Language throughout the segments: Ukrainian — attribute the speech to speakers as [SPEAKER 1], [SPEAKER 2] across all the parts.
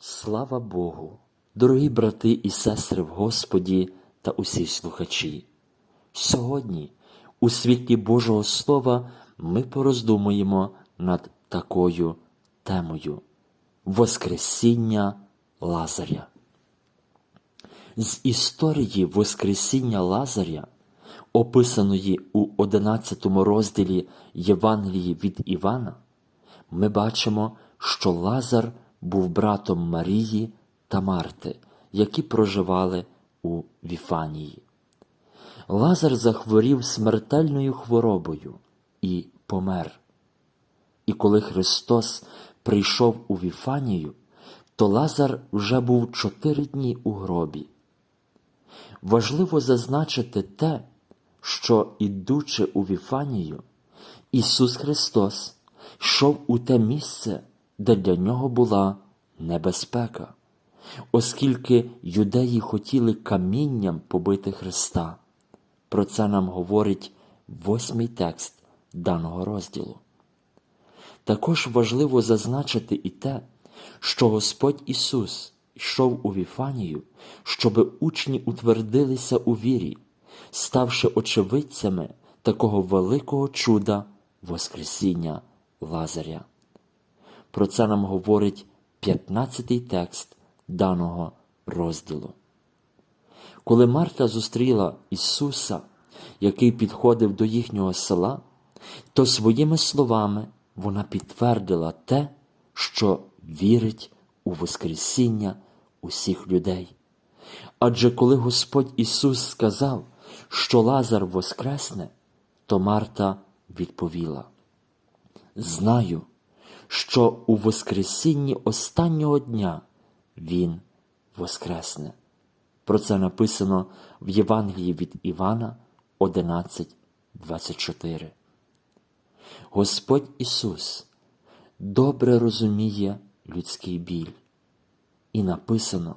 [SPEAKER 1] Слава Богу, дорогі брати і сестри в Господі та усі слухачі. Сьогодні, у світлі Божого Слова, ми пороздумуємо над такою темою Воскресіння Лазаря. З історії Воскресіння Лазаря, описаної у 11 розділі Євангелії від Івана, ми бачимо, що Лазар був братом Марії та Марти, які проживали у Віфанії. Лазар захворів смертельною хворобою і помер. І коли Христос прийшов у Віфанію, то Лазар вже був чотири дні у гробі. Важливо зазначити те, що, ідучи у Віфанію, Ісус Христос йшов у те місце, де для нього була небезпека, оскільки юдеї хотіли камінням побити Христа. Про це нам говорить восьмий текст даного розділу. Також важливо зазначити і те, що Господь Ісус йшов у Віфанію, щоб учні утвердилися у вірі, ставши очевидцями такого великого чуда Воскресіння Лазаря. Про це нам говорить 15-й текст даного розділу. Коли Марта зустріла Ісуса, який підходив до їхнього села, то своїми словами вона підтвердила те, що вірить у Воскресіння усіх людей. Адже коли Господь Ісус сказав, що Лазар воскресне, то Марта відповіла: Знаю, що у Воскресінні останнього дня Він воскресне. Про це написано в Євангелії від Івана 11.24. Господь Ісус добре розуміє людський біль, і написано,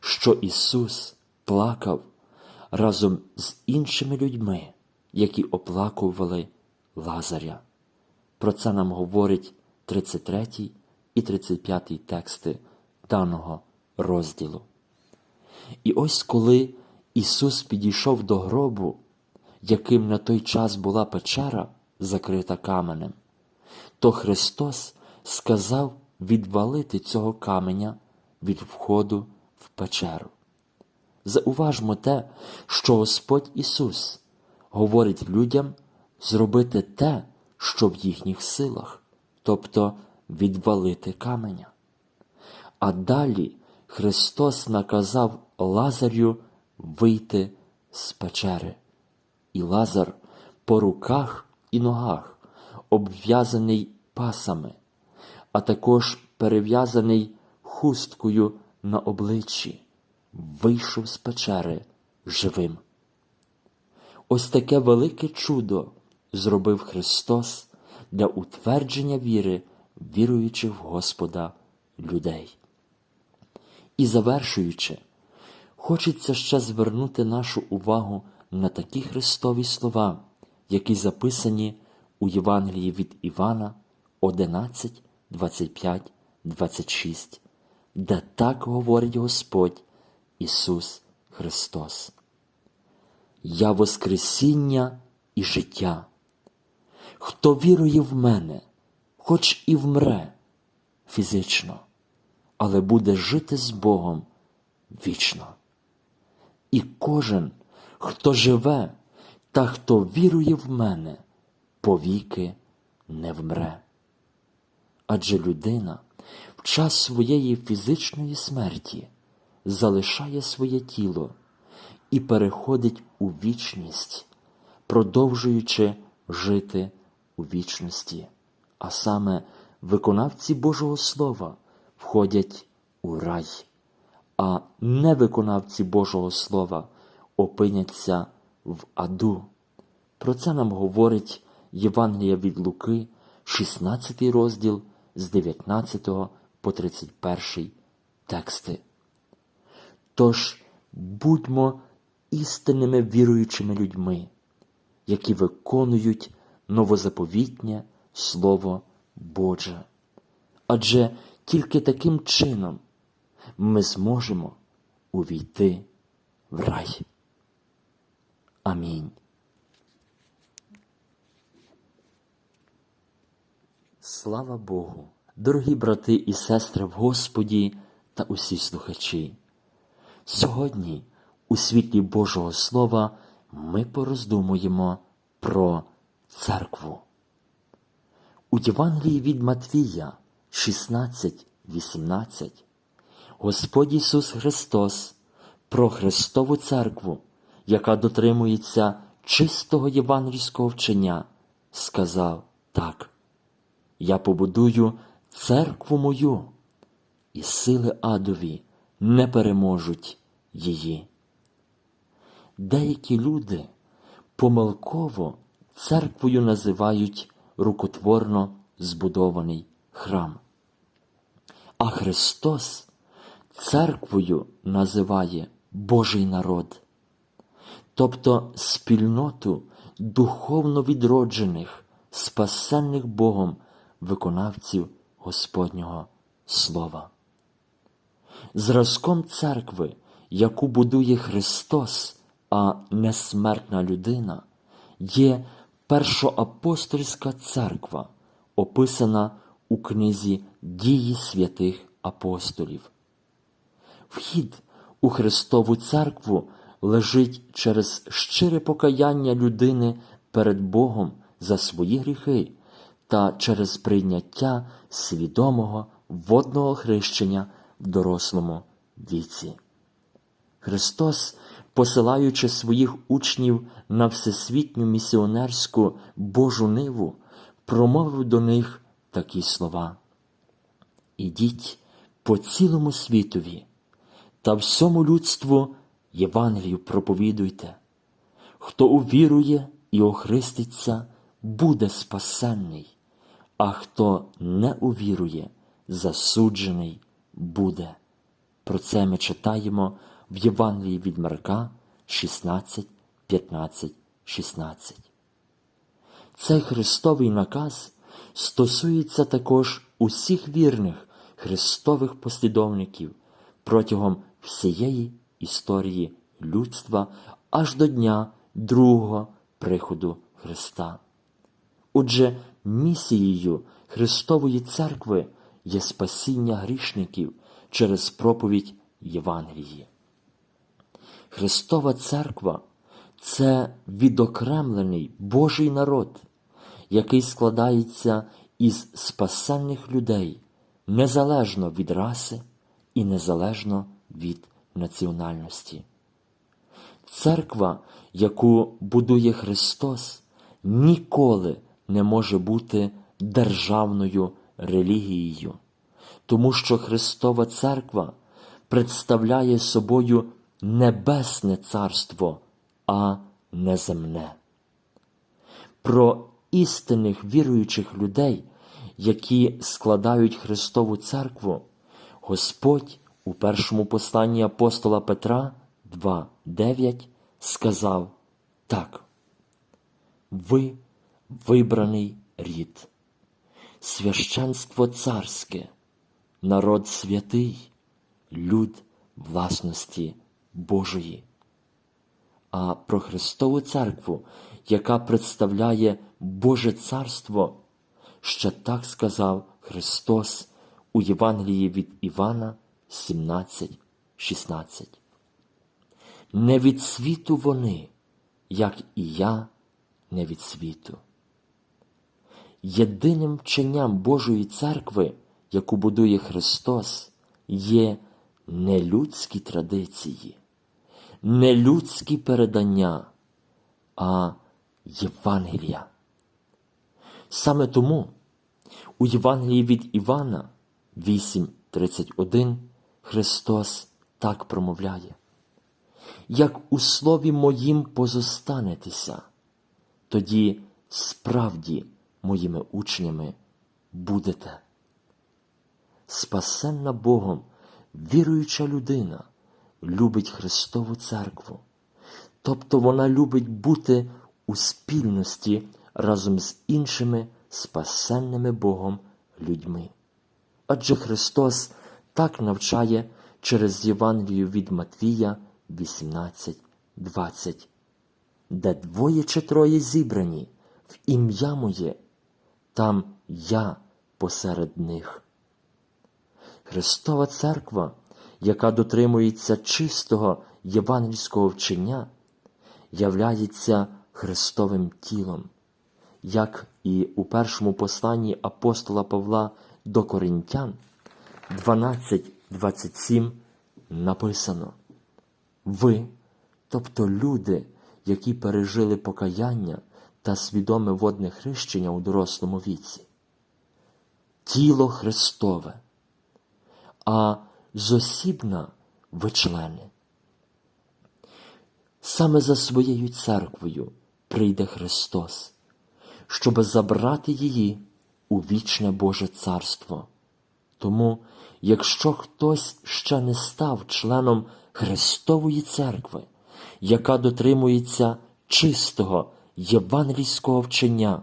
[SPEAKER 1] що Ісус плакав разом з іншими людьми, які оплакували Лазаря. Про це нам говорить 33 і 35 тексти даного розділу. І ось коли Ісус підійшов до гробу, яким на той час була печера, закрита каменем, то Христос сказав відвалити цього каменя від входу в печеру. Зауважмо те, що Господь Ісус говорить людям зробити те, що в їхніх силах, тобто відвалити каменя. А далі Христос наказав Лазарю вийти з печери, і Лазар по руках і ногах, обв'язаний пасами, а також перев'язаний хусткою на обличчі, вийшов з печери живим. Ось таке велике чудо зробив Христос для утвердження віри, віруючих в Господа людей. І завершуючи, хочеться ще звернути нашу увагу на такі Христові слова, які записані у Євангелії від Івана 11, 25, 26, де так говорить Господь Ісус Христос. Я Воскресіння і життя. Хто вірує в мене, хоч і вмре фізично, але буде жити з Богом вічно. І кожен, хто живе та хто вірує в мене, повіки не вмре. Адже людина в час своєї фізичної смерті залишає своє тіло і переходить у вічність, продовжуючи жити у вічності, а саме виконавці Божого Слова входять у рай, а невиконавці Божого Слова опиняться в аду. Про це нам говорить Євангелія від Луки, 16 розділ з 19 по 31 тексти. Тож будьмо істинними віруючими людьми, які виконують новозаповітнє Слово Боже. Адже тільки таким чином ми зможемо увійти в рай. Амінь. Слава Богу, дорогі брати і сестри в Господі та усі слухачі. Сьогодні, у світлі Божого Слова, ми пороздумуємо про церкву. У Євангелії від Матвія 16.18 Господь Ісус Христос про Христову церкву, яка дотримується чистого євангельського вчення, сказав так. Я побудую церкву мою, і сили адові не переможуть її. Деякі люди помилково церквою називають рукотворно збудований храм. А Христос церквою називає Божий народ, тобто спільноту духовно відроджених, спасенних Богом виконавців Господнього Слова. Зразком церкви, яку будує Христос, а не смертна людина, є першоапостольська церква, описана у книзі Дії святих апостолів. Вхід у Христову церкву лежить через щире покаяння людини перед Богом за свої гріхи та через прийняття свідомого водного хрещення в дорослому віці. Христос, посилаючи своїх учнів на всесвітню місіонерську Божу ниву, промовив до них такі слова: Ідіть по цілому світові та всьому людству Євангелію проповідуйте. Хто увірує і охриститься, буде спасенний, а хто не увірує, засуджений буде. Про це ми читаємо в Євангелії від Марка 16, 15, 16. Цей Христовий наказ стосується також усіх вірних Христових послідовників протягом всієї історії людства аж до дня другого приходу Христа. Отже, місією Христової церкви є спасіння грішників через проповідь Євангелії. Христова церква це відокремлений Божий народ, який складається із спасенних людей незалежно від раси і незалежно від національності. Церква, яку будує Христос, ніколи не може бути державною релігією, тому що Христова Церква представляє собою небесне царство, а не земне. Про істинних віруючих людей, які складають Христову Церкву, Господь у першому посланні апостола Петра 2.9 сказав так. Ви вибраний рід, священство царське, народ святий, люд власності Божої. А про Христову церкву, яка представляє Боже Царство, ще так сказав Христос у Євангелії від Івана 17.16. Не від світу вони, як і я не від світу. Єдиним вченням Божої церкви, яку будує Христос, є не людські традиції, не людські передання, а Євангелія. Саме тому у Євангелії від Івана 8.31 Христос так промовляє. Як у слові моїм позостанетеся, тоді справді моїми учнями будете. Спасенна Богом, віруюча людина любить Христову церкву, тобто вона любить бути у спільності разом з іншими спасенними Богом людьми. Адже Христос так навчає через Євангелію від Матвія 18.20, де двоє чи троє зібрані в ім'я моє, там я посеред них. Христова Церква, яка дотримується чистого євангельського вчення, являється Христовим тілом, як і у першому посланні апостола Павла до Коринтян 12.27 написано. Ви, тобто люди, які пережили покаяння та свідоме водне хрещення у дорослому віці, тіло Христове, а зосібна ви члени. Саме за своєю церквою прийде Христос, щоб забрати її у вічне Боже Царство. Тому, якщо хтось ще не став членом Христової церкви, яка дотримується чистого євангельського вчення,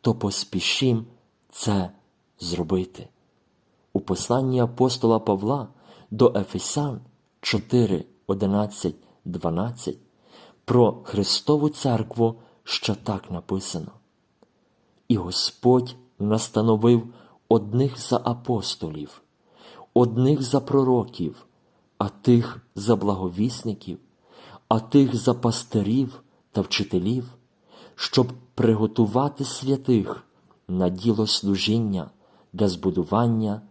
[SPEAKER 1] то поспішім це зробити. У посланні апостола Павла до Ефесян 4, 11, 12 про Христову церкву ще так написано. І Господь настановив одних за апостолів, одних за пророків, а тих за благовісників, а тих за пастирів та вчителів, щоб приготувати святих на діло служіння для збудування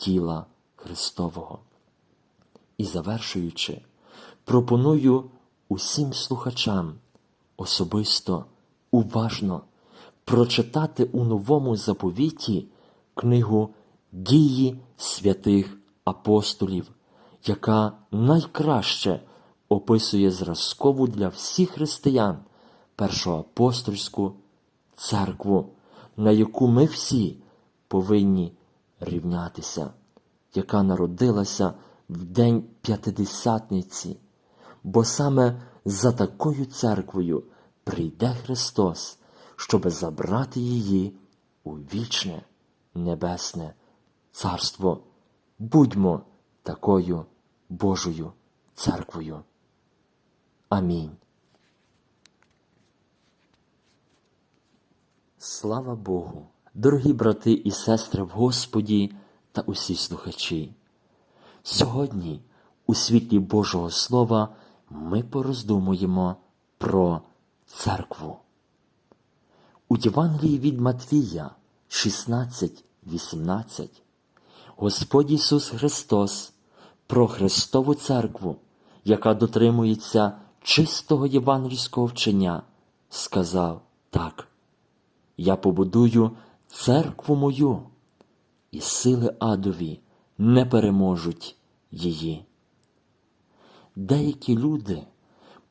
[SPEAKER 1] тіла Христового. І завершуючи, пропоную усім слухачам особисто уважно прочитати у новому заповіті книгу Дії святих апостолів, яка найкраще описує зразкову для всіх християн першоапостольську церкву, на яку ми всі повинні рівнятися, яка народилася в день П'ятидесятниці, бо саме за такою церквою прийде Христос, щоб забрати її у вічне небесне царство. Будьмо такою Божою церквою. Амінь. Слава Богу, дорогі брати і сестри в Господі та усі слухачі. Сьогодні, у світлі Божого Слова, ми пороздумуємо про церкву. У Євангелії від Матвія 16.18 Господь Ісус Христос про Христову церкву, яка дотримується чистого євангельського вчення, сказав так. Я побудую церкву мою, і сили адові не переможуть її. Деякі люди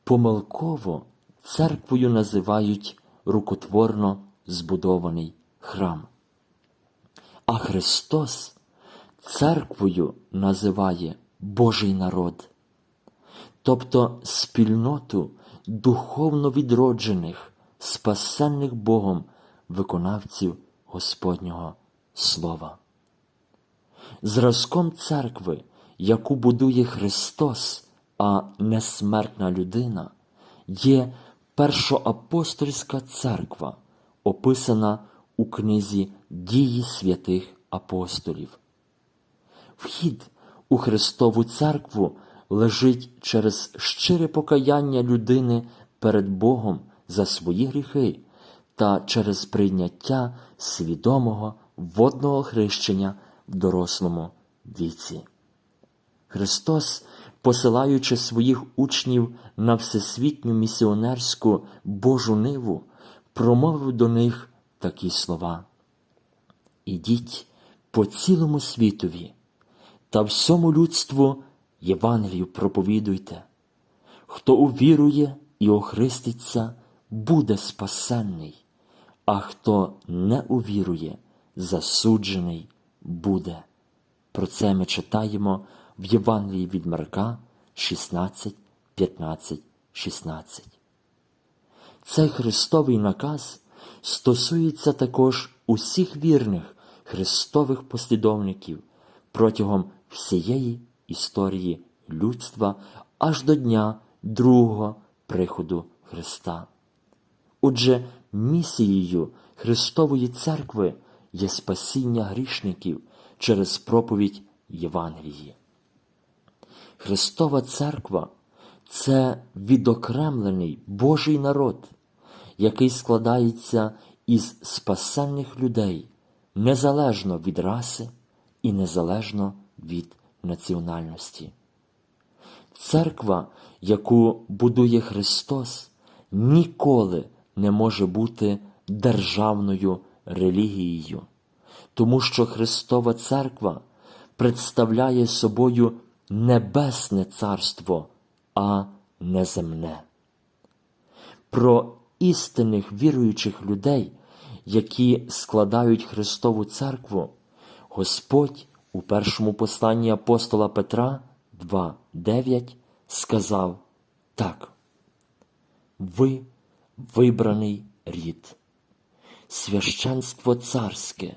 [SPEAKER 1] помилково церквою називають рукотворно збудований храм. А Христос церквою називає Божий народ, тобто спільноту духовно відроджених, спасенних Богом виконавців Господнього Слова. Зразком церкви, яку будує Христос, а не смертна людина, є першоапостольська церква, описана у книзі Дії святих апостолів. Вхід у Христову церкву лежить через щире покаяння людини перед Богом за свої гріхи та через прийняття свідомого водного хрещення в дорослому віці. Христос, посилаючи своїх учнів на всесвітню місіонерську Божу ниву, промовив до них такі слова: Ідіть по цілому світові та всьому людству Євангелію проповідуйте. Хто увірує і охриститься, буде спасенний, а хто не увірує, засуджений буде. Про це ми читаємо в Євангелії від Марка 16, 15, 16. Цей Христовий наказ стосується також усіх вірних Христових послідовників протягом всієї історії людства аж до дня другого приходу Христа. Отже, місією Христової церкви є спасіння грішників через проповідь Євангелії. Христова церква це відокремлений Божий народ, який складається із спасенних людей незалежно від раси і незалежно від національності. Церква, яку будує Христос, ніколи не може бути державною релігією, тому що Христова Церква представляє собою небесне царство, а не земне. Про істинних віруючих людей, які складають Христову Церкву, Господь у першому посланні апостола Петра 2.9 сказав так. Ви вибраний рід, священство царське,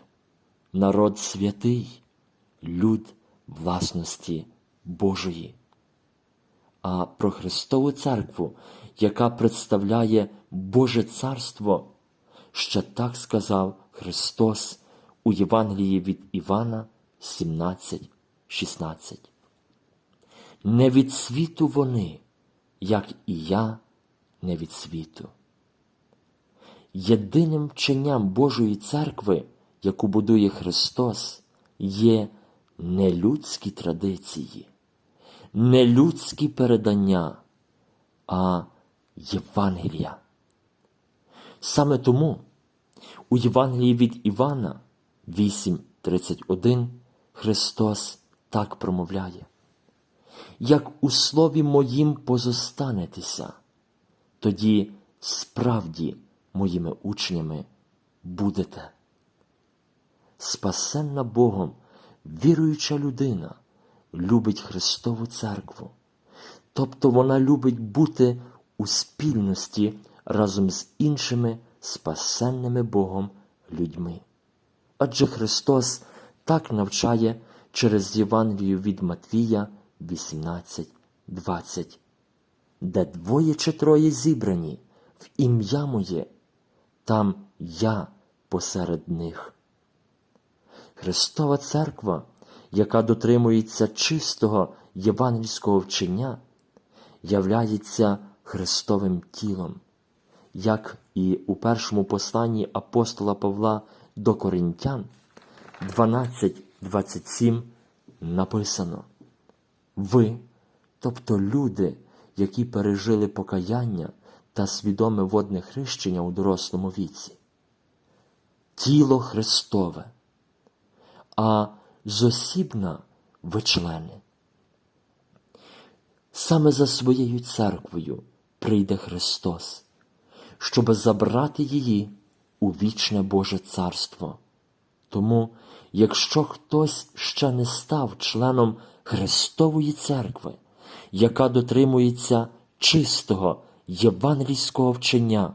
[SPEAKER 1] народ святий, люд власності Божої. А про Христову церкву, яка представляє Боже Царство, ще так сказав Христос у Євангелії від Івана 17.16. Не від світу вони, як і я не від світу. Єдиним вченням Божої церкви, яку будує Христос, є не людські традиції, не людські передання, а Євангелія. Саме тому у Євангелії від Івана 8.31 Христос так промовляє. Як у слові моїм позостанетеся, тоді справді моїми учнями будете. Спасенна Богом, віруюча людина любить Христову церкву, тобто вона любить бути у спільності разом з іншими спасенними Богом людьми. Адже Христос так навчає через Євангелію від Матвія 18.20, де двоє чи троє зібрані в ім'я моє, там я посеред них. Христова церква, яка дотримується чистого євангельського вчення, являється Христовим тілом, як і у першому посланні апостола Павла до Коринтян 12.27 написано Ви, тобто люди, які пережили покаяння та свідоме водне хрещення у дорослому віці, тіло Христове, а зосібна ви члени. Саме за своєю церквою прийде Христос, щоб забрати її у вічне Боже Царство. Тому, якщо хтось ще не став членом Христової церкви, яка дотримується чистого євангельського вчення,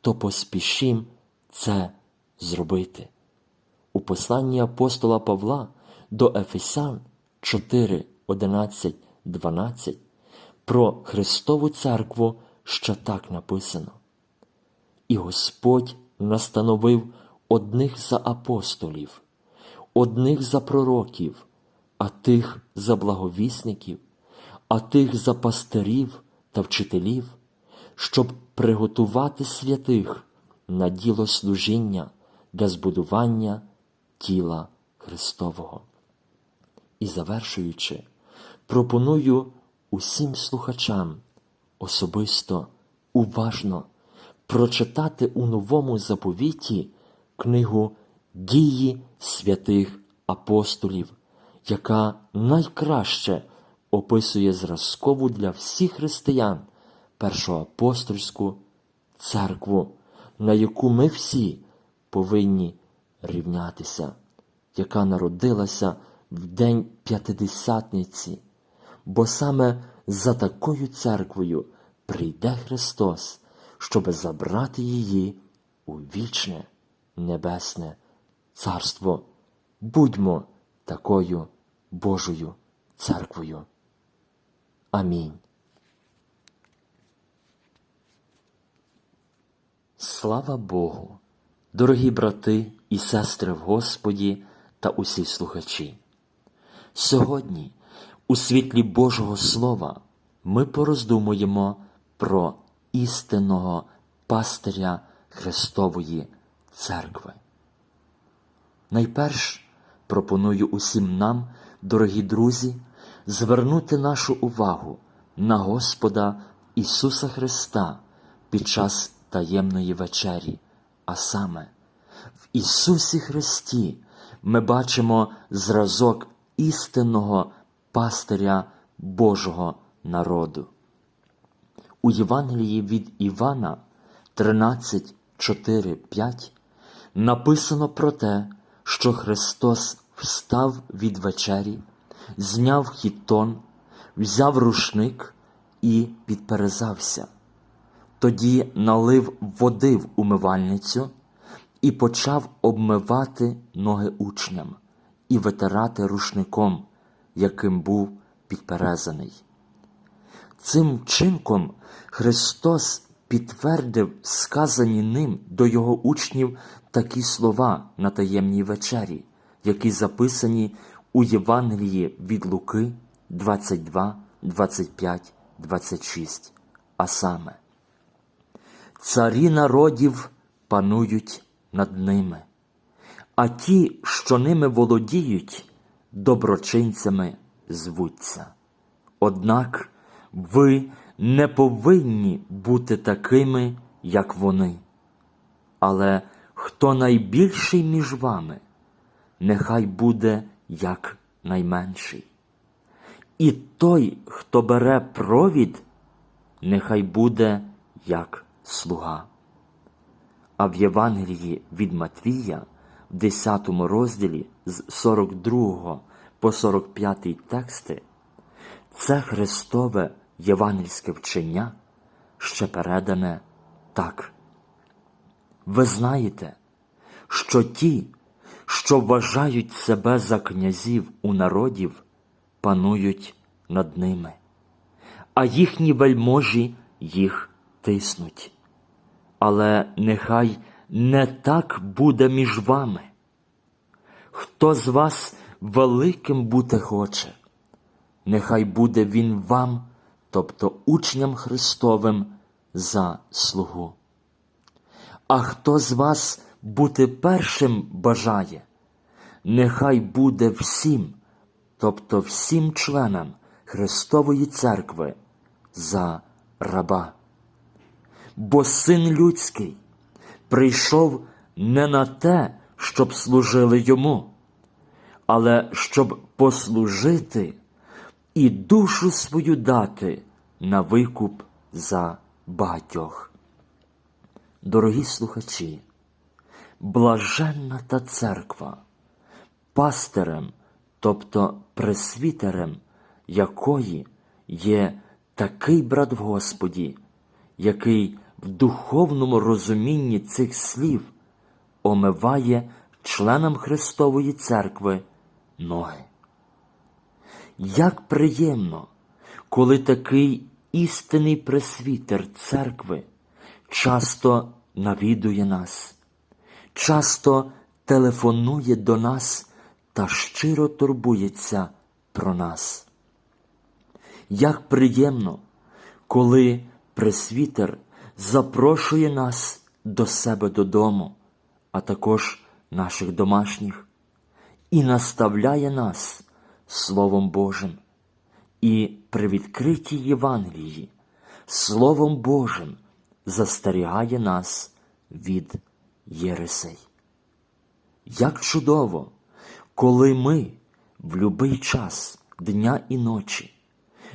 [SPEAKER 1] то поспішім це зробити. У посланні апостола Павла до Ефесян 4, 11, 12 про Христову церкву ще так написано. І Господь настановив одних за апостолів, одних за пророків, а тих за благовісників, а тих за пастирів та вчителів, щоб приготувати святих на діло служіння для збудування тіла Христового. І завершуючи, пропоную усім слухачам особисто уважно прочитати у новому заповіті книгу Дії святих апостолів, яка найкраще описує зразкову для всіх християн першоапостольську церкву, на яку ми всі повинні рівнятися, яка народилася в День П'ятидесятниці, бо саме за такою церквою прийде Христос, щоби забрати її у вічне небесне царство. Будьмо такою Божою церквою. Амінь. Слава Богу, дорогі брати і сестри в Господі та усі слухачі. Сьогодні, у світлі Божого Слова, ми пороздумуємо про істинного пастиря Христової Церкви. Найперш пропоную усім нам, дорогі друзі, звернути нашу увагу на Господа Ісуса Христа під час таємної вечері, а саме в Ісусі Христі ми бачимо зразок істинного пастиря Божого народу. У Євангелії від Івана 13, 4, 5 написано про те, що Христос встав від вечері, зняв хітон, взяв рушник і підперезався. Тоді налив води в умивальницю і почав обмивати ноги учням і витирати рушником, яким був підперезаний. Цим вчинком Христос підтвердив сказані ним до його учнів такі слова на таємній вечері, які записані у Євангелії від Луки 22, 25, 26, а саме Царі народів панують над ними, а ті, що ними володіють, доброчинцями звуться. Однак ви не повинні бути такими, як вони. Але хто найбільший між вами, нехай буде як найменший. І той, хто бере провід, нехай буде як слуга. А в Євангелії від Матвія, в 10 розділі з 42 по 45 тексти, це Христове євангельське вчення ще передане так. Ви знаєте, що ті, що вважають себе за князів у народів, панують над ними, а їхні вельможі їх тиснуть. Але нехай не так буде між вами. Хто з вас великим бути хоче, нехай буде він вам, тобто учням Христовим, за слугу. А хто з вас бути першим бажає, нехай буде всім, тобто всім членам Христової церкви за раба. Бо син людський прийшов не на те, щоб служили йому, але щоб послужити і душу свою дати на викуп за багатьох. Дорогі слухачі, блаженна та церква, пастирем, тобто пресвітерем, якої є такий брат в Господі, який в духовному розумінні цих слів омиває членам Христової церкви ноги. Як приємно, коли такий істинний пресвітер церкви часто навідує нас, часто телефонує до нас та щиро турбується про нас. Як приємно, коли пресвітер запрошує нас до себе додому, а також наших домашніх, і наставляє нас Словом Божим, і при відкритій Євангелії Словом Божим застерігає нас від єресей. Як чудово, коли ми в любий час дня і ночі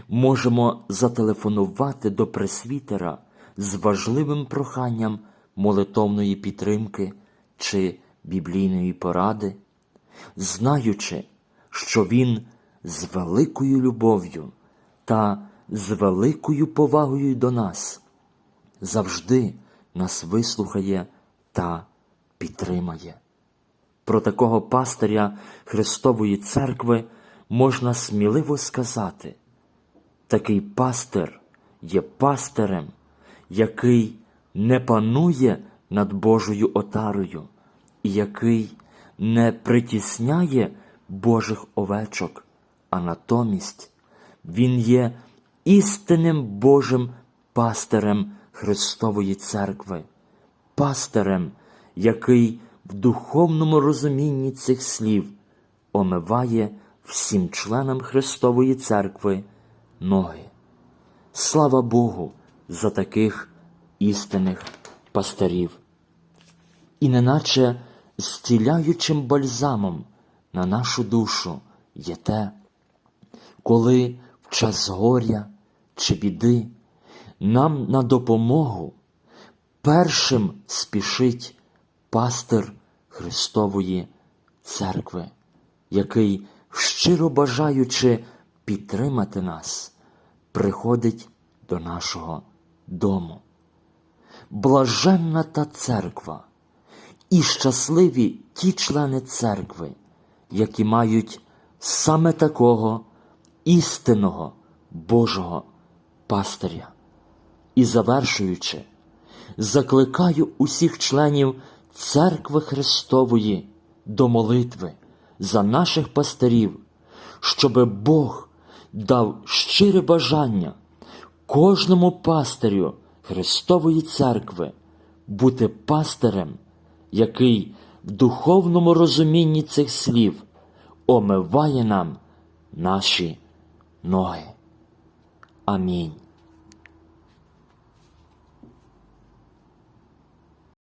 [SPEAKER 1] можемо зателефонувати до пресвітера з важливим проханням молитовної підтримки чи біблійної поради, знаючи, що Він з великою любов'ю та з великою повагою до нас завжди нас вислухає та підтримає. Про такого пастиря Христової церкви можна сміливо сказати, такий пастир є пастирем, який не панує над Божою отарою, і який не притісняє Божих овечок, а натомість він є істинним Божим пастирем Христової церкви, пастирем, який в духовному розумінні цих слів омиває всім членам Христової церкви ноги. Слава Богу за таких істинних пастирів. І неначе зціляючим бальзамом на нашу душу є те, коли в час горя чи біди нам на допомогу першим спішить пастир Христової церкви, який, щиро бажаючи підтримати нас, приходить до нашого дому. Блаженна та церква, і щасливі ті члени церкви, які мають саме такого істинного Божого пастиря. І завершуючи, закликаю усіх членів церкви Христової до молитви за наших пастирів, щоби Бог дав щире бажання кожному пастирю Христової церкви бути пастирем, який в духовному розумінні цих слів омиває нам наші ноги. Амінь.